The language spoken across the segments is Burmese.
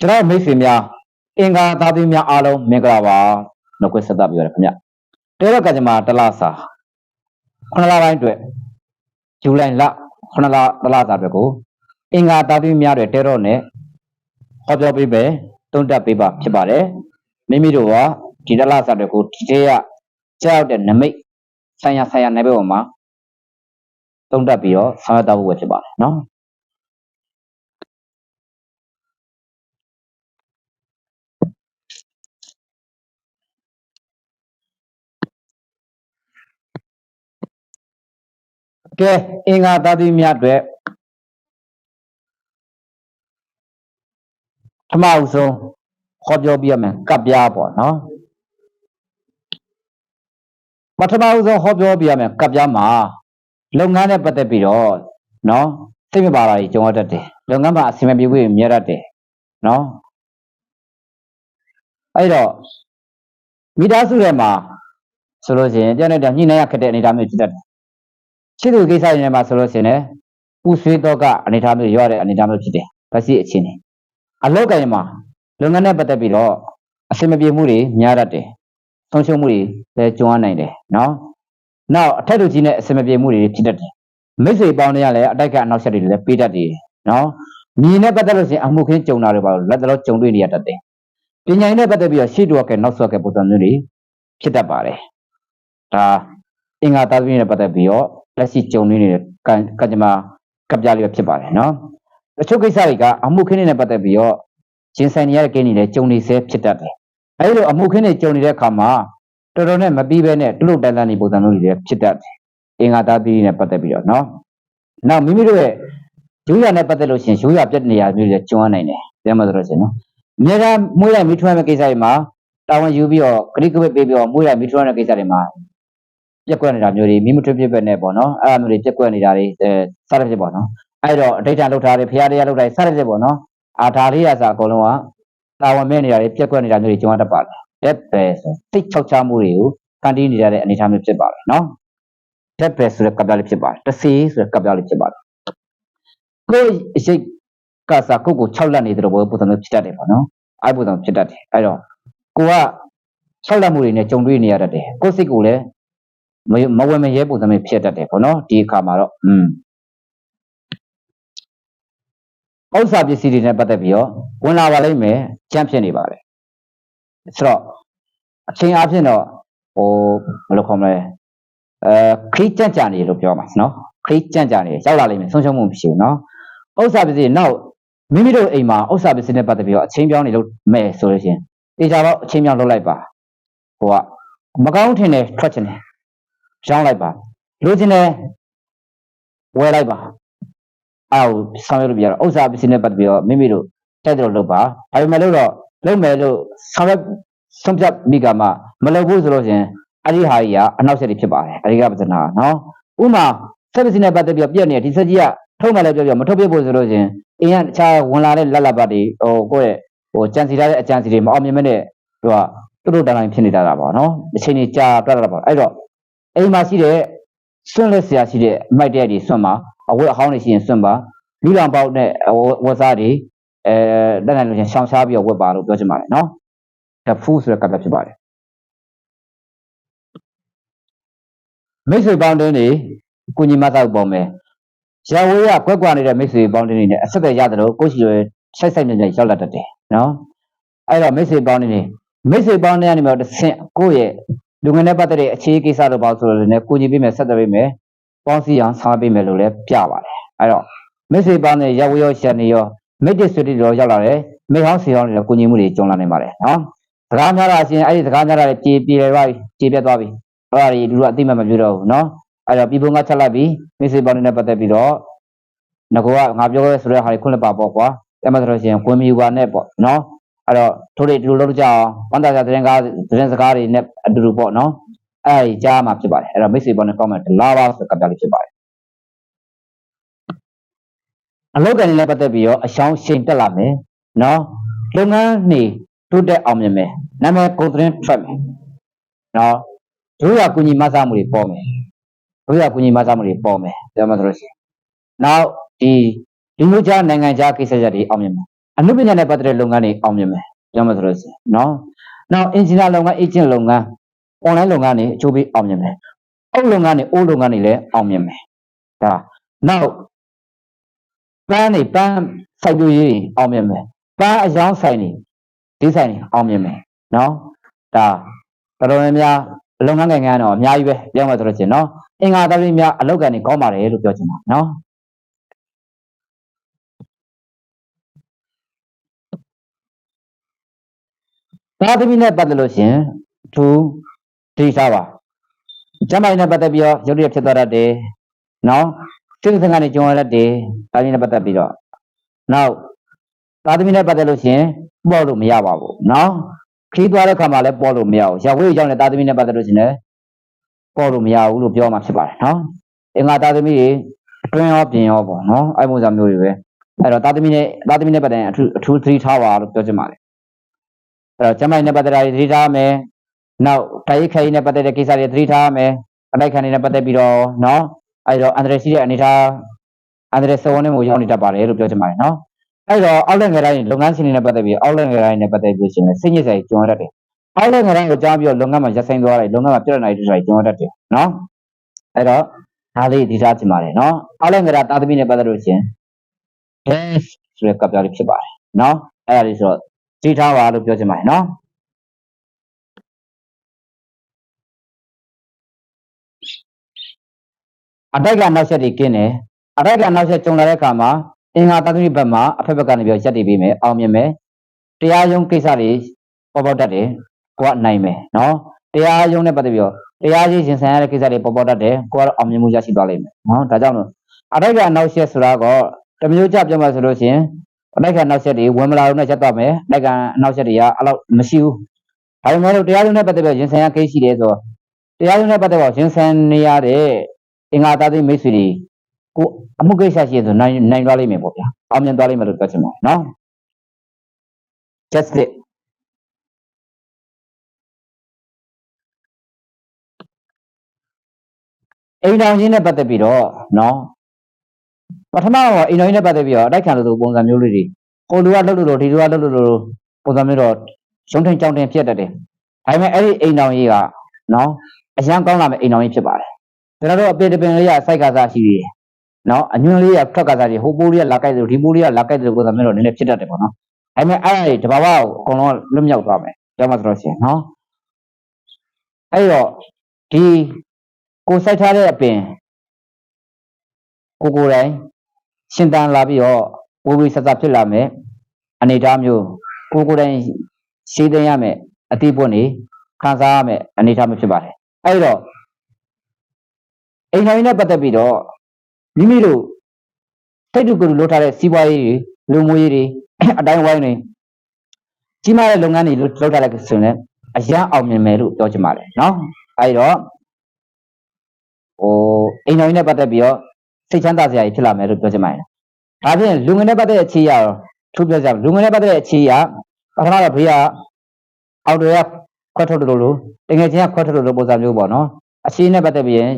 ကျွန်တော်မိတ်ဆွေများအင်္ဂါသားသမီးများအားလုံးမင်္ဂလာပါနှုတ်ခွန်းဆက်သပြရတယ်ခင်ဗျတဲရကကြမှာတလစာခုနလပိုင်းအတွက်ဇူလိုင်လခုနလတလစာအတွက်ကိုအင်္ဂါသားသမီးများတွေတဲတော့နဲ့ဟောပြောပေးမယ်တုံးတက်ပေးပါဖြစ်ပါတယ်မိမိတို့ကဒီတလစာတွေကိုဒီတည်းကကြောက်တဲ့နမိတ်ဆိုင်ရာဆိုင်ရာနယ်ပယ်ပေါ်မှာတုံးတက်ပြီးတော့ဆောင်ရွက်တော့ဖို့ပဲဖြစ်ပါတယ်နော် ကဲအင်္ဂါသတ္တိမြတ်အတွက်ပထမအဦးဆုံးဟောပြောပြရမယ်ကပ်ပြားပေါ့နော်ပထမဦးဆုံးဟောပြောပြရမယ်ကပ်ပြားမှာလုပ်ငန်းနဲ့ပတ်သက်ပြီးတော့နော်စိတ်မပါတာကြီးကြုံရတတ်တယ်လုပ်ငန်းမှာအဆင်မပြေဘူးမြဲတတ်တယ်နော်အဲ့တော့မိသားစုထဲမှာဆိုလို့ရှိရင်တယောက်နဲ့တယောက်ညှိနှိုင်းရခက်တဲ့အနေအထားမျိုးဖြစ်တတ်တယ် ရှိသူကိစ္စတွေမှာဆိုလို့ရှိရင်လည်းပူဆွေးတော့ကအနေအထားမျိုးရွရတဲ့အနေအထားမျိုးဖြစ်တယ်။ဗစီအခြေအနေအလောက်ကရင်မှာလုပ်ငန်းနဲ့ပတ်သက်ပြီးတော့အဆင်မပြေမှုတွေများတတ်တယ်။ဆုံးရှုံးမှုတွေလည်းကြုံရနိုင်တယ်နော်။နောက်အထက်လူကြီးနဲ့အဆင်မပြေမှုတွေဖြစ်တတ်တယ်။မိတ်ဆွေပေါင်းတွေကလည်းအတိုက်ကအနောက်ဆက်တွေလည်းပေးတတ်တယ်နော်။ညီနဲ့ပတ်သက်လို့ရှိရင်အမှုခင်းကြုံတာတွေပါလို့လက်တလောကြုံတွေ့နေရတတ်တယ်။ပညာရေးနဲ့ပတ်သက်ပြီးတော့ရှေ့တူကဲနောက်ဆော့ကဲပုံစံမျိုးတွေဖြစ်တတ်ပါတယ်။ဒါအင်္ဂါသားသမီးနဲ့ပတ်သက်ပြီးတော့ လက်ရှိကြုံနေနေတဲ့ကံကံကြမ္မာကပ်ပြားလေးပဲဖြစ်ပါတယ်နော်တချို့ကိစ္စတွေကအမှုခင်းတွေနဲ့ပတ်သက်ပြီးတော့ရှင်ဆိုင်နေရတဲ့ကိန်းတွေလည်းကြုံနေဆဲဖြစ်တတ်တယ်အဲဒီလိုအမှုခင်းတွေကြုံနေတဲ့အခါမှာတော်တော်နဲ့မပြီးပဲနဲ့တုလို့တန်းတန်းနေပုံစံမျိုးတွေလည်းဖြစ်တတ်တယ်အင်္ဂါသားပြီးနဲ့ပတ်သက်ပြီးတော့နော်နောက်မိမိတို့ရဲ့ရိုးရာနဲ့ပတ်သက်လို့ရှိရင်ရိုးရာပြတ်နေရမျိုးတွေလည်းကြုံရနိုင်တယ်ပြန်မဆိုလို့ရှိရင်နော်အများကမွေးလိုက်မိထွန်းမဲ့ကိစ္စတွေမှာတာဝန်ယူပြီးတော့ဂရိကဝတ်ပေးပြီးတော့မွေးလိုက်မိထွန်းတဲ့ကိစ္စတွေမှာ ပြက်ကွက်နေတာမျိုးတွေမိမထွတ်ပြက်ပဲနဲ့ပေါ့နော်အဲ့ဒါမျိုးတွေပြက်ကွက်နေတာတွေအဲစသဖြင့်ပေါ့နော်အဲ့တော့အဋ္ဌာလောက်ထားတယ်ဖရာတရားလောက်ထားတယ်စသဖြင့်ပေါ့နော်အာဒါလေးရစာအကုန်လုံးကတာဝန်မဲ့နေတာတွေပြက်ကွက်နေတာမျိုးတွေကျုံရတတ်ပါတယ်တက်ပဲဆိုစိတ်ချောက်ချမှုတွေကိုကန်တီးနေရတဲ့အနေအထားမျိုးဖြစ်ပါတယ်နော်တက်ပဲဆိုတဲ့ကပ်ပြားလေးဖြစ်ပါတယ်တစီဆိုတဲ့ကပ်ပြားလေးဖြစ်ပါတယ်ကိုယ်အရှိတ်ကစားကိုယ့်ကို6လက်နေတယ်လို့ပုံစံမျိုးဖြစ်တတ်တယ်ပေါ့နော်အဲ့ပုံစံဖြစ်တတ်တယ်အဲ့တော့ကိုက6လက်မှုတွေနဲ့ကြုံတွေ့နေရတတ်တယ်ကိုယ်စိတ်ကိုလည်း မမဝယ်မရဲပုံစံမျိုးဖြစ်တတ်တယ်ပေါ့နော်ဒီအခါမှာတော့อืมဥစ္စာပစ္စည်းတွေနဲ့ပတ်သက်ပြီးတော့ဝင်လာပါလိမ့်မယ်ကြမ်းဖြစ်နေပါတယ်ဆိုတော့အချိန်အားဖြင့်တော့ဟိုဘယ်လိုခေါ်မလဲအဲခရီးကြံ့ကြာနေလို့ပြောမှာနော်ခရီးကြံ့ကြာနေရောက်လာလိမ့်မယ်ဆုံးရှုံးမှုမရှိဘူးနော်ဥစ္စာပစ္စည်းနောက်မိမိတို့အိမ်မှာဥစ္စာပစ္စည်းနဲ့ပတ်သက်ပြီးတော့အချိန်ပြောင်းနေလို့မဲ့ဆိုလို့ရှိရင်တေချာတော့အချိန်ပြောင်းလုပ်လိုက်ပါဟိုကမကောင်းထင်တယ်ထွက်ချင်တယ် ရောင်းလိုက်ပါလိုချင်တယ်ဝယ်လိုက်ပါအဲ့ဒါကိုဆောင်ရွက်လို့ပြရတော့ဥစ္စာပစ္စည်းနဲ့ပတ်သက်ပြီးတော့မိမိတို့တိုက်တယ်လို့လုပ်ပါဒါပေမဲ့လို့တော့လုပ်မယ်လို့ဆောင်ရွက်ဆုံးဖြတ်မိကမှမလုပ်ဘူးဆိုလို့ရှရင်အဲ့ဒီဟာကြီးကအနောက်ဆက်တွေဖြစ်ပါတယ်အဲ့ဒီကပဇနာနော်ဥမာဆက်ပစ္စည်းနဲ့ပတ်သက်ပြီးတော့ပြည့်နေဒီစက်ကြီးကထုတ်မှလည်းပြောပြမထုတ်ပြဖို့ဆိုလို့ရှရင်အင်းကတခြားဝင်လာတဲ့လက်လက်ပတ်တွေဟိုကိုယ့်ရဲ့ဟိုကြံစီထားတဲ့အကြံစီတွေမအောင်မြင်မဲ့တဲ့သူကသူတို့တန်တိုင်းဖြစ်နေတာပါနော်အချိန်ကြီးကြာပြတ်တာပါအဲ့တော့ အိမ်မှာရှိတဲ့စွန့်လက်ဆရာရှိတဲ့အမိုက်တဲ့တွေစွန့်ပါအဝတ်အဟောင်းတွေရှိရင်စွန့်ပါလူလောင်ပေါက်နဲ့ဝတ်စားတွေအဲတက်နိုင်လို့ရှင်ရှောင်ရှားပြီးတော့ဝတ်ပါလို့ပြောချင်ပါတယ်နော်ဒါဖူးဆိုတဲ့ကပ်ပြဖြစ်ပါတယ်မိတ်ဆွေပေါင်းတင်းတွေကိုကြီးမဆောက်ပေါ်မယ်ရဝေးရကွက်ကွာနေတဲ့မိတ်ဆွေပေါင်းတင်းတွေနဲ့အဆက်အသွယ်ရတယ်လို့ကိုရှိရဆိုက်ဆိုင်မြန်မြန်ရောက်လာတတ်တယ်နော်အဲ့တော့မိတ်ဆွေပေါင်းတင်းတွေမိတ်ဆွေပေါင်းတင်းကနေမှတစ်ဆင့်ကိုယ့်ရဲ့ လူငယ်နဲ့ပတ်သက်တဲ့အခြေကိစ္စတို့ပေါ့ဆိုလို့လည်းကိုကြီးပေးမယ်ဆက်သွယ်ပေးမယ်ပေါင်းစည်းအောင်ဆောင်ပေးမယ်လို့လည်းပြပါတယ်အဲ့တော့မိတ်ဆွေပေါင်းတဲ့ရောက်ရောရှန်နေရောမိတ်တဆွေတွေရောရောက်လာတယ်မိဟောင်းစီဟောင်းတွေလည်းကိုကြီးမှုတွေကြုံလာနိုင်ပါတယ်နော်စကားများတာအချင်းအဲ့ဒီစကားများတာလည်းပြေပြေသွားပြီပြေပြတ်သွားပြီအဲ့ဒါတွေလူတို့အသိမှမပြုတော့ဘူးနော်အဲ့တော့ပြည်ပုံကချက်လိုက်ပြီးမိတ်ဆွေပေါင်းနဲ့ပတ်သက်ပြီးတော့ငကောကငါပြောရဲဆိုတဲ့ဟာတွေခွင့်လက်ပါပေါ့ကွာအဲ့မှာဆိုလို့ရှိရင်ဝင်မီပါနဲ့ပေါ့နော် အဲ့တော့တို့တွေဒီလိုလုပ်ကြအောင်ဝန်တာကြတဲ့ကားတဲ့စကားတွေနဲ့အတူတူပေါ့နော်အဲ့ဒီကြားမှာဖြစ်ပါတယ်အဲ့တော့မိတ်ဆွေပေါင်းနဲ့ကောင်းမယ်လာပါဆိုကပ်ပြလေးဖြစ်ပါတယ်အလုပ်ကနေလည်းပတ်သက်ပြီးတော့အရှောင်းရှိန်တက်လာမယ်နော်လုပ်ငန်းနေတိုးတက်အောင်မြင်မယ်နာမည်ကုန်သတင်းထွက်မယ်နော်တို့ရကုညီမဆမှုတွေပေါ်မယ်တို့ရကုညီမဆမှုတွေပေါ်မယ်ပြောမှဆိုလို့ရှိရင်နောက်ဒီဒီမျိုးခြားနိုင်ငံခြားကိစ္စရပ်တွေအောင်မြင်မယ် အနုပညာနဲ့ပတ်သက်တဲ့လုပ်ငန်းတွေအောင်မြင်မယ်ပြောမှဆိုလို့ရှိရင်နော်နောက်အင်ဂျင်နီယာလုပ်ငန်းအေဂျင့်လုပ်ငန်း online လုပ်ငန်းတွေအချိုးပေးအောင်မြင်မယ်အုပ်လုပ်ငန်းတွေအိုးလုပ်ငန်းတွေလည်းအောင်မြင်မယ်ဒါနောက်ပန်းတွေပန်းစိုက်ပျိုးရေးတွေအောင်မြင်မယ်ပန်းအယောင်းဆိုင်တွေဒီဆိုင်တွေအောင်မြင်မယ်နော်ဒါတော်တော်များများလုပ်ငန်းကိုင်ငန်းတော့အများကြီးပဲပြောမှဆိုလို့ရှိရင်နော်အင်္ဂါသားတွေများအလောက်ကန်တွေကောင်းပါတယ်လို့ပြောချင်တာနော် သားသမီးနဲ့ပတ်သက်လို့ရှရင်သူတိထားပါကျမကြီးနဲ့ပတ်သက်ပြီးတော့ရုပ်ရည်ဖြစ်သွားတတ်တယ်နော်စိတ်ဆင်ကနေကြုံရတတ်တယ်သားသမီးနဲ့ပတ်သက်ပြီးတော့နောက်သားသမီးနဲ့ပတ်သက်လို့ရှရင်ပေါ်လို့မရပါဘူးနော်ခီးသွားတဲ့ခါမှာလည်းပေါ်လို့မရဘူးရဝေးရောက်တဲ့သားသမီးနဲ့ပတ်သက်လို့ရှရင်လည်းပေါ်လို့မရဘူးလို့ပြောမှဖြစ်ပါတယ်နော်အင်္ဂါသားသမီးတွေအတွင်းရောပြင်ရောပေါ့နော်အဲ့ပုံစံမျိုးတွေပဲအဲ့တော့သားသမီးနဲ့သားသမီးနဲ့ပတ်သက်ရင်အထူးအထူးသတိထားပါလို့ပြောချင်ပါတယ် အဲ့တော့ကျမကြီးနဲ့ပတ်သက်တာတွေသတိထားရမယ်။နောက်တိုက်ရိုက်ခိုင်နဲ့ပတ်သက်တဲ့ကိစ္စတွေသတိထားရမယ်။အတိုက်ခံနေနဲ့ပတ်သက်ပြီးတော့နော်အဲ့တော့အန္တရာယ်ရှိတဲ့အနေထားအန္တရာယ်စောဝင်မှုရောက်နေတတ်ပါတယ်လို့ပြောချင်ပါတယ်နော်။အဲ့တော့အောက်လက်ငယ်တိုင်းလုပ်ငန်းရှင်တွေနဲ့ပတ်သက်ပြီးအောက်လက်ငယ်တိုင်းနဲ့ပတ်သက်ပြီးရှင်လည်းစိတ်ညစ်စရာကြုံရတတ်တယ်။အောက်လက်ငယ်တိုင်းကိုကြားပြီးတော့လုပ်ငန်းမှာရပ်ဆိုင်သွားတယ်လုပ်ငန်းမှာပြဿနာတွေတွေ့တာကြုံရတတ်တယ်နော်။အဲ့တော့ဒါလေးဒီထားချင်ပါတယ်နော်။အောက်လက်ငယ်တာတာသမီနဲ့ပတ်သက်လို့ရှင် dash ဆိုတဲ့ကပ်ပြားလေးဖြစ်ပါတယ်နော်။အဲ့ဒါလေးဆိုတော့ ကြည့်ထားပါလို့ပြောချင်ပါတယ်နော်အတိုက်ကနောက်ဆက်တွေကင်းတယ်အတိုက်ကနောက်ဆက်ကြုံလာတဲ့အခါမှာအင်္ဂါသတ္တိဘက်မှာအဖက်ဘက်ကနေပြီးရက်တည်ပေးမယ်အောင်မြင်မယ်တရားရုံးကိစ္စတွေပေါ်ပေါ်တတ်တယ်ကိုကနိုင်မယ်နော်တရားရုံးနဲ့ပတ်သက်ပြီးတော့တရားကြီးရင်ဆိုင်ရတဲ့ကိစ္စတွေပေါ်ပေါ်တတ်တယ်ကိုကတော့အောင်မြင်မှုရရှိသွားလိမ့်မယ်နော်ဒါကြောင့်လို့အတိုက်ကနောက်ဆက်ဆိုတာကတမျိုးကြပြောမှဆိုလို့ရှိရင်အ တိုက်ခံနောက်ဆက်တွေဝင်မလာတော့နဲ့ချက်တော့မယ်အတိုက်ခံနောက်ဆက်တွေကအဲ့လောက်မရှိဘူးဒါပေမဲ့လို့တရားရုံးနဲ့ပတ်သက်ပြီးရင်ဆိုင်ရကိစ္စရှိတယ်ဆိုတော့တရားရုံးနဲ့ပတ်သက်ပြီးရင်ဆိုင်နေရတဲ့အင်္ဂါသားသိမိတ်ဆွေတွေကိုအမှုကိစ္စရှိရဆိုနိုင်နိုင်သွားလိမ့်မယ်ပေါ့ဗျာအောင်မြင်သွားလိမ့်မယ်လို့ပြောချင်ပါတယ်နော် just it အိမ်တော်ချင်းနဲ့ပတ်သက်ပြီးတော့နော် ပထမတော့အိမ်တော်ချင်းနဲ့ပတ်သက်ပြီးတော့အတိုက်ခံလို့ပုံစံမျိုးလေးတွေကိုလူကလှုပ်လို့လို့ဒီလူကလှုပ်လို့လို့ပုံစံမျိုးတော့ရုံးထင်ကြောင်းတင်ဖြစ်တတ်တယ်ဒါပေမဲ့အဲ့ဒီအိမ်တော်ကြီးကနော်အရန်ကောင်းလာမယ့်အိမ်တော်ကြီးဖြစ်ပါတယ်ကျွန်တော်တို့အပေတပင်လေးကစိုက်ကစားရှိသေးတယ်နော်အညွန့်လေးကထွက်ကစားရှိဟိုပိုးလေးကလာကြိုက်တယ်ဒီပိုးလေးကလာကြိုက်တယ်ပုံစံမျိုးတော့နည်းနည်းဖြစ်တတ်တယ်ပေါ့နော်ဒါပေမဲ့အဲ့ဒါတွေတဘာဝကိုအကုန်လုံးလွတ်မြောက်သွားမယ်ပြောမှဆိုတော့ရှင်နော်အဲ့တော့ဒီကိုစိုက်ထားတဲ့အပင် ကိုကိုယ်တိုင်ရှင်တန်လာပြီးတော့ဝေဝေဆက်ဆက်ဖြစ်လာမယ်အနေအထားမျိုးကိုကိုယ်တိုင်ရှိသိမ်းရမယ်အတိပွင့်နေခံစားရမယ်အနေအထားမျိုးဖြစ်ပါတယ်အဲ့တော့အိမ်တိုင်းနဲ့ပတ်သက်ပြီးတော့မိမိတို့စိတ်တူကိုယ်တူလုပ်ထားတဲ့စီးပွားရေးတွေလူမှုရေးတွေအတိုင်းဝိုင်းတွေကြီးမားတဲ့လုပ်ငန်းတွေလုပ်ထားတဲ့ဆိုရင်လည်းအရန်အောင်မြင်မယ်လို့ပြောချင်ပါတယ်နော်အဲ့တော့ဟိုအိမ်တော်ကြီးနဲ့ပတ်သက်ပြီးတော့ စိတ်ချမ်းသာစရာကြီးဖြစ်လာမယ်လို့ပြောချင်ပါတယ်။ဒါဖြင့်လူငယ်နဲ့ပတ်သက်တဲ့အခြေအရတော့ထူးပြောကြလူငယ်နဲ့ပတ်သက်တဲ့အခြေအရပထမတော့ဘေးကအော်တိုရခွက်ထုတ်လို့လို့တကယ်ချင်းကခွက်ထုတ်လို့ပုံစံမျိုးပေါ့နော်။အခြေနဲ့ပတ်သက်ပြီးရင်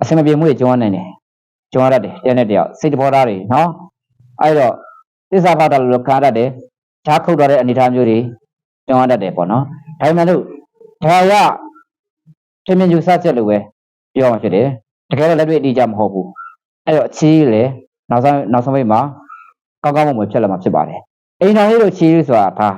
အစမပြေမှုတွေကျုံရနိုင်တယ်။ကျုံရတတ်တယ်တရားနဲ့တရားစိတ်တဘောသားတွေနော်။အဲ့တော့သစ္စာဖောက်တာလို့ခံရတတ်တယ်။ဓာတ်ခုတ်သွားတဲ့အနေအထားမျိုးတွေကျုံရတတ်တယ်ပေါ့နော်။ဒါပေမဲ့လို့ဒါရထင်မြင်ယူဆချက်လို့ပဲပြောမှဖြစ်တယ်။တကယ်တော့လက်တွေ့အတိအကျမဟုတ်ဘူး။ အဲ့တော့အခြေကြီးလေနောက်ဆုံးနောက်ဆုံးပိတ်မှာကောင်းကောင်းမွန်မွန်ဖြစ်လာမှာဖြစ်ပါတယ်။အိမ်တော်လေးတို့ခြေလေးဆိုတာဒါ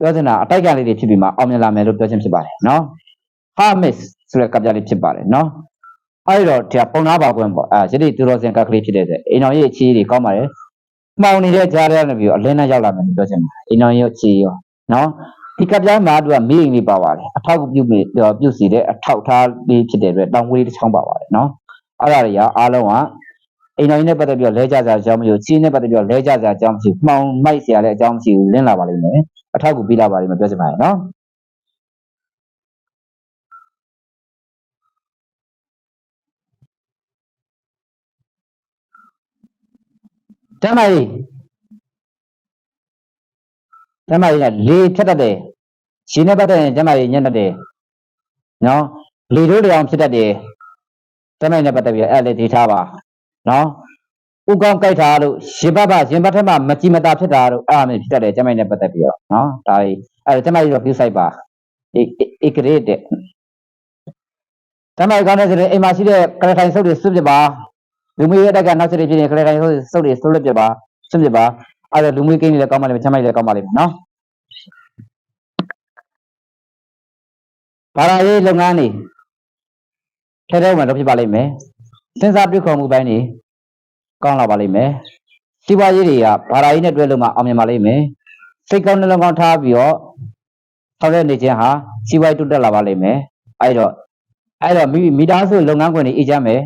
ပြောချင်တာအတိုက်ခံလေးတွေဖြစ်ပြီးမှအောင်မြင်လာမယ်လို့ပြောချင်ဖြစ်ပါတယ်နော်။ Harmis ဆိုတဲ့ကပ်ပြားလေးဖြစ်ပါတယ်နော်။အဲ့တော့ဒီကပုံနာပါကွင်းပေါ့အဲရတိသူတော်စင်ကပ်ကလေးဖြစ်တဲ့အတွက်အိမ်တော်ရဲ့အခြေကြီးတွေကောင်းပါတယ်။မှောင်နေတဲ့ကြားထဲကနေပြီးတော့အလင်းနဲ့ရောက်လာမယ်လို့ပြောချင်ပါတယ်။အိမ်တော်ရဲ့အခြေရောနော်။ဒီကပ်ပြားမှာသူကမီးအိမ်လေးပါပါတယ်။အထောက်ပြုပြုပြုစီတဲ့အထောက်ထားလေးဖြစ်တဲ့အတွက်တောင်ဝေးတစ်ချောင်းပါပါတယ်နော်။အဲ့ဒါတွေကအားလုံးက အိမ်တော်ကြီးနဲ့ပတ်သက်ပြီးတော့လဲကြစရာအကြောင်းမရှိဘူးချင်းနဲ့ပတ်သက်ပြီးတော့လဲကြစရာအကြောင်းမရှိဘူးမှောင်မိုက်စရာလည်းအကြောင်းမရှိဘူးလင်းလာပါလိမ့်မယ်အထောက်ကူပေးလာပါလိမ့်မယ်ပြောချင်ပါတယ်နော်တမ်းမကြီးတမ်းမကြီးကလေဖြတ်တတ်တယ်ရှင်နဲ့ပတ်သက်ရင်တမ်းမကြီးညံ့တတ်တယ်နော်လေတို့တောင်ဖြစ်တတ်တယ်တမ်းမကြီးနဲ့ပတ်သက်ပြီးအဲ့လေဒေတာပါ နော်ဥကောင်းကြိုက်တာတို့ရင်ဘတ်ကရင်ဘတ်ထက်မှမကြည်မတာဖြစ်တာတို့အဲ့အမျိုးဖြစ်တတ်တယ်ကျမိုင်းနဲ့ပတ်သက်ပြီးတော့နော်ဒါကြီးအဲ့ဒါကျမိုင်းတော့ view site ပါဧဧကရတဲ့ကျမိုင်းကောင်းတဲ့ဆိုရင်အိမ်မှာရှိတဲ့ကရထိုင်စုပ်တွေစွတ်ပြပါလူမျိုးရဲ့အတက်ကနောက်ဆက်တွေဖြစ်နေကရထိုင်စုပ်စုပ်တွေစွတ်လွတ်ပြပါစွတ်ပြပါအဲ့ဒါလူမျိုးကိန်းတွေလည်းကောင်းပါလိမ့်မယ်ကျမိုင်းလည်းကောင်းပါလိမ့်မယ်နော်ဘာသာရေးလုပ်ငန်းတွေထဲထဲဝင်တော့ဖြစ်ပါလိမ့်မယ် စဉ်းစားပြုခေါ်မှုပိုင်းတွေကောင်းလာပါလိမ့်မယ်။စီးပွားရေးတွေကဘာသာရေးနဲ့တွဲလို့မှအောင်မြင်ပါလိမ့်မယ်။စိတ်ကောင်းနှလုံးကောင်းထားပြီးတော့ဆောင်ရွက်နေခြင်းဟာစီးပွားရေးတိုးတက်လာပါလိမ့်မယ်။အဲဒီတော့အဲဒီတော့မိမိသားစုလုပ်ငန်းခွင်တွေအေးချမ်းမယ်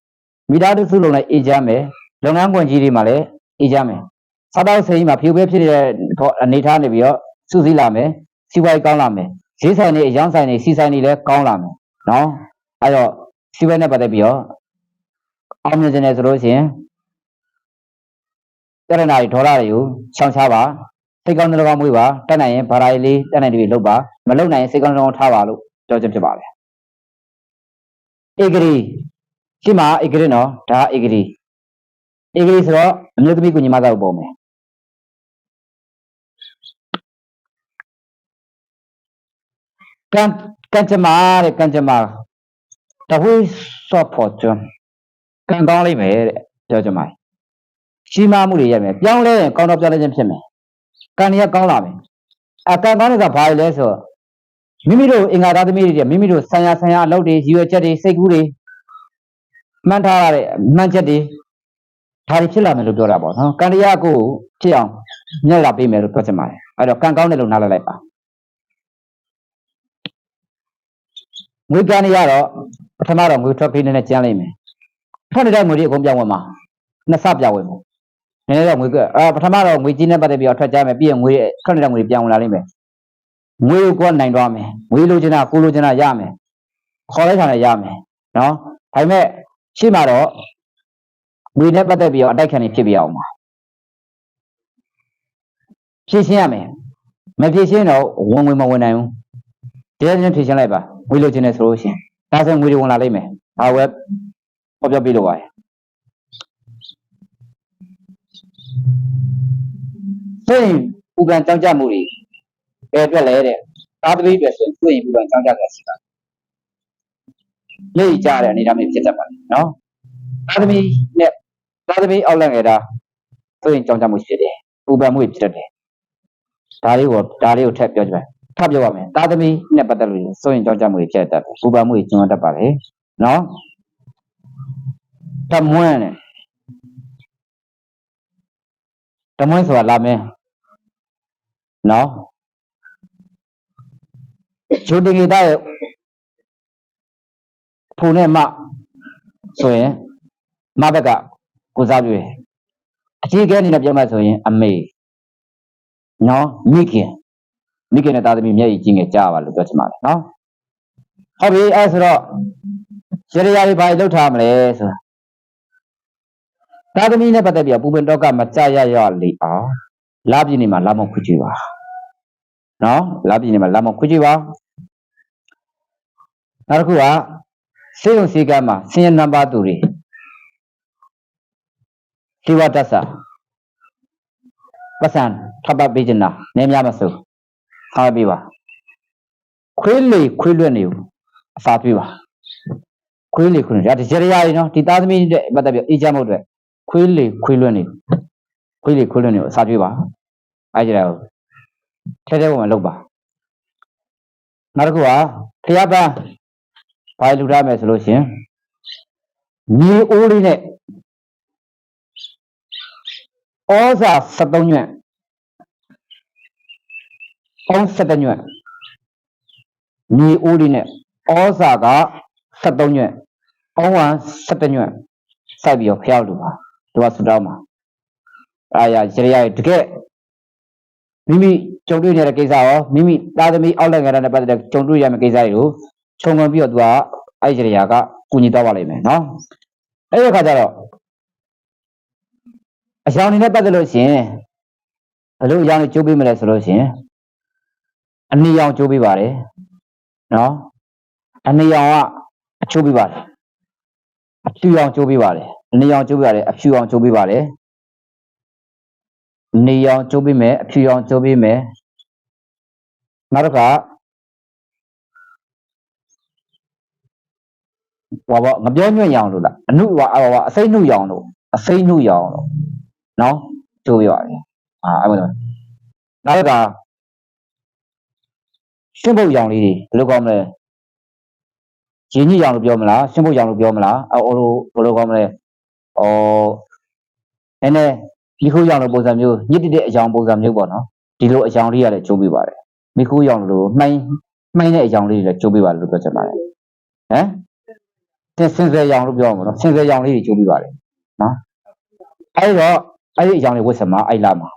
။မိသားစုလုံးလည်းအေးချမ်းမယ်။လုပ်ငန်းခွင်ကြီးတွေမှာလည်းအေးချမ်းမယ်။စားတောက်စိမ်းမှာဖြူပဲဖြစ်တဲ့အနေထားနေပြီးတော့စုစည်းလာမယ်။စီးပွားရေးကောင်းလာမယ်။ဈေးဆိုင်တွေအယောင်းဆိုင်တွေစီဆိုင်တွေလည်းကောင်းလာမယ်။နော်။အဲဒီတော့စီးပွားရေးနဲ့ပတ်သက်ပြီးတော့ အောင်မြင်ခြင်းနဲ့ဆိုလို့ရှိရင်တရဏာတွေဒေါ်လာတွေကိုရှောင်ရှားပါစိတ်ကောင်းနှလုံးကောင်းမွေးပါတက်နိုင်ရင်ဘာသာရေးလေးတက်နိုင်တယ်လုပ်ပါမလုပ်နိုင်ရင်စိတ်ကောင်းနှလုံးကောင်းထားပါလို့ပြောချက်ဖြစ်ပါတယ်ဧကရီဒီမှာဧကရီနော်ဒါဧကရီဧကရီဆိုတော့အမျိုးသမီးကုညီမသားကိုပုံမယ်ကံကံကြမ္မာတဲ့ကံကြမ္မာတဝိစောဖို့ချွန် ကံကောင်းလိမ့်မယ်တဲ့ပြောကြမှာကြီးမားမှုတွေရမယ်ပြောင်းလဲရင်ကောင်းတော့ပြောင်းလဲခြင်းဖြစ်မယ်ကံတွေကကောင်းလာမယ်အကံကောင်းတဲ့ကဘာလဲဆိုတော့မိမိတို့အင်္ဂါသားသမီးတွေမိမိတို့ဆံရဆံရအလုပ်တွေရည်ရွယ်ချက်တွေစိတ်ကူးတွေမှန်ထားရတဲ့မှန်ချက်တွေဒါတွေဖြစ်လာမယ်လို့ပြောတာပေါ့နော်ကံတရားကိုဖြစ်အောင်မြတ်လာပေးမယ်လို့ပြောချင်ပါတယ်အဲ့တော့ကံကောင်းတယ်လို့နားလည်လိုက်ပါငွေကံတွေကတော့ပထမတော့ငွေထွက်ပြီးနည်းနည်းကျန်းလိမ့်မယ် ထွက်နေတဲ့ငွေတွေအကုန်ပြောင်းဝင်မှာနှစ်ဆပြောင်းဝင်မှာနည်းနည်းတော့ငွေကအာပထမတော့ငွေကြီးနဲ့ပတ်သက်ပြီးတော့ထွက်ကြမယ်ပြီးရင်ငွေထွက်နေတဲ့ငွေပြန်ဝင်လာလိမ့်မယ်ငွေကိုကိုယ်နိုင်သွားမယ်ငွေလိုချင်တာကိုလိုချင်တာရမယ်ခေါ်လိုက်တာလည်းရမယ်နော်ဒါပေမဲ့ရှေ့မှာတော့ငွေနဲ့ပတ်သက်ပြီးတော့အတိုက်ခံနေဖြစ်ပြအောင်ပါဖြည့်ရှင်းရမယ်မဖြည့်ရှင်းတော့ဝင်ဝင်မဝင်နိုင်ဘူးတရားချင်းဖြည့်ရှင်းလိုက်ပါငွေလိုချင်တယ်ဆိုလို့ရှိရင်ဒါဆိုငွေတွေဝင်လာလိမ့်မယ်ဒါဝက် ဟောပြောပြလို့ပါတယ်ဆိုရင်ပူပန်ကြောက်ကြမှုတွေဘယ်အတွက်လဲတဲ့သာသမီတွေဆိုရင်ဆိုရင်ပူပန်ကြောက်ကြတာရှိတာလေ့ကြတဲ့အနေအထားမျိုးဖြစ်တတ်ပါတယ်နော်သာသမီနဲ့သာသမီအောက်လက်ငယ်တာဆိုရင်ကြောက်ကြမှုဖြစ်တယ်ပူပန်မှုဖြစ်တတ်တယ်ဒါလေးကိုဒါလေးကိုထပ်ပြောကြပါထပ်ပြောပါမယ်သာသမီနဲ့ပတ်သက်လို့ဆိုရင်ကြောက်ကြမှုဖြစ်တတ်တယ်ပူပန်မှုကျွမ်းတတ်ပါတယ်နော် တမွန်းနဲ့တမွန်းဆိုတာလာမင်းနော်ဂျိုတင်ဂီတာရဲ့ဖုန်နဲ့မဆိုရင်မဘက်ကကိုစားပြုတယ်အကြီးအကဲအနေနဲ့ပြောမှဆိုရင်အမေနော်မိခင်မိခင်နဲ့သားသမီးမျက်ရည်ကြီးငယ်ကြားပါလို့ပြောချင်ပါတယ်နော်ဟုတ်ပြီအဲဆိုတော့ရရရတွေဘာလို့ထားမလဲဆိုတာ သားသမီးနဲ့ပတ်သက်ပြီးပူပင်တော့ကမကြရရလေအောင်လာပြင်းနေမှာလာမခွကြည့်ပါနော်လာပြည်နယ်မှာလာမခွကြည့်ပါနောက်တစ်ခုကစေုံစည်းကမ်းမှာဆင်းရဲနံပါတ်သူတွေဒီဝတ္တဆာပစံထပ်ပပေးချင်တာနည်းများမစိုးထားပေးပါခွေးလေခွေးလွတ်နေဘူးအစာပေးပါခွေးလေခွေးလွတ်ဒီကြရရည်နော်ဒီသားသမီးတဲ့ပတ်သက်ပြီးအေးချမ်းမှုအတွက် ခွေးလေခွေးလွတ်နေခွေးလေခွေးလွတ်နေကိုအစာပေးပါအဲကြတယ်ထဲထဲဝင်လောက်ပါနောက်တစ်ခုကဖျားပန်းဘာလူထားမယ်ဆိုလို့ရှင်မြေအိုးလေးနဲ့ဩဇာ73ညွန့်ဩ73ညွန့်မြေအိုးလေးနဲ့ဩဇာက73ညွန့်ဩဝံ7ညွန့်စိုက်ပြီးတော့ဖျောက်လူပါ သူကဆူတောင်းပါအားရရရတကယ်မိမိကြုံတွေ့နေတဲ့ကိစ္စရောမိမိသားသမီးအောက်လက်ငယ်တဲ့ပတ်သက်တဲ့ကြုံတွေ့ရမယ့်ကိစ္စတွေကိုခြုံငုံပြီးတော့သူကအဲ့ဒီကြရာကကူညီတော့ပါလိမ့်မယ်နော်အဲ့ဒီအခါကျတော့အယောင်နေနဲ့ပတ်သက်လို့ရှိရင်ဘယ်လိုအယောင်နေကျိုးပေးမလဲဆိုလို့ရှိရင်အနီရောင်ကျိုးပေးပါတယ်နော်အနီရောင်ကအချိုးပေးပါတယ်အဖြူရောင်ကျိုးပေးပါတယ် နေအောင်ကျိုးပြရတယ်အဖြူအောင်ကျိုးပြပါတယ်နေအောင်ကျိုးပြမယ်အဖြူအောင်ကျိုးပြမယ်နောက်တစ်ခါဟောဘောငပြောညွန့်ရအောင်လို့လားအနုဟောဟောအစိမ့်နှုရအောင်လို့အစိမ့်နှုရအောင်လို့နော်ကျိုးပြရတယ်အာအဲ့လိုနောက်တစ်ခါရှင်းဖို့ရောင်လေးတွေဘယ်လိုကောင်းမလဲရင်းကြီးရောင်လို့ပြောမလားရှင်းဖို့ရောင်လို့ပြောမလားအော်လိုဘယ်လိုကောင်းမလဲ ဟောနည်းနည်းဒီခိုးရောင်လိုပုံစံမျိုးညစ်တတဲ့အကြောင်းပုံစံမျိုးပေါ့နော်ဒီလိုအကြောင်းလေးရလည်းကျိုးပြပါတယ်မိခိုးရောင်လိုမှိုင်းမှိုင်းတဲ့အကြောင်းလေးတွေလည်းကျိုးပြပါတယ်လို့ပြောချင်ပါတယ်ဟမ်တဲ့စင်စယ်ရောင်လို့ပြောမှာနော်စင်စယ်ရောင်လေးတွေကျိုးပြပါတယ်နော်အဲ့တော့အဲ့ဒီအကြောင်းလေးဝတ်စမှာအဲ့လာမှာ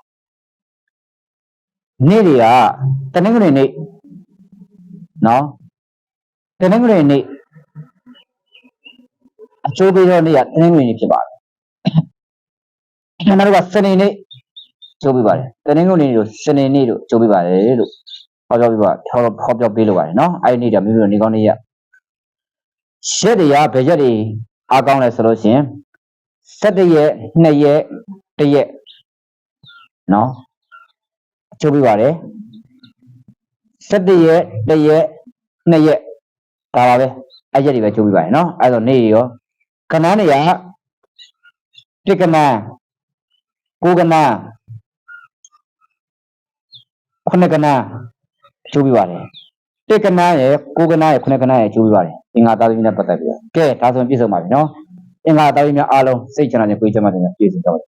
နေ့တွေကတနင်္ဂနွေနေ့နော်တနင်္ဂနွေနေ့ အကျိုးပေးတော့နေ့ကတနင်္ဂနွေနေ့ဖြစ်ပါတယ်ကျွန်တော်တို့ကစနေနေ့ကျိုးပေးပါတယ်တနင်္ဂနွေနေ့တို့စနေနေ့တို့ကျိုးပေးပါတယ်လို့ဟောပြောပြပါဟောဟောပြောပေးလို့ပါတယ်နော်အဲ့ဒီနေ့တမိမိတို့နေကောင်းနေ့ရက်ရက်တွေကဘယ်ရက်တွေအားကောင်းလဲဆိုလို့ရှိရင်7ရက်2ရက်1ရက်နော်ကျိုးပေးပါတယ်7ရက်1ရက်2ရက်ဒါပါပဲအဲ့ရက်တွေပဲကျိုးပေးပါတယ်နော်အဲ့တော့နေ့ရော ကဏ္ဍနေရပြကနာကိုကနာခုနကနာကျိုးပြပါတယ်ပြကနာရဲ့ကိုကနာရဲ့ခုနကနာရဲ့ကျိုးပြပါတယ်အင်္ဂါသားသမီးနဲ့ပတ်သက်ပြီးတော့ကဲဒါဆိုရင်ပြည့်စုံပါပြီနော်အင်္ဂါသားသမီးများအားလုံးစိတ်ချမ်းသာခြင်းကိုယ်ချမ်းသာခြင်းနဲ့ပြည့်စုံကြပါစေ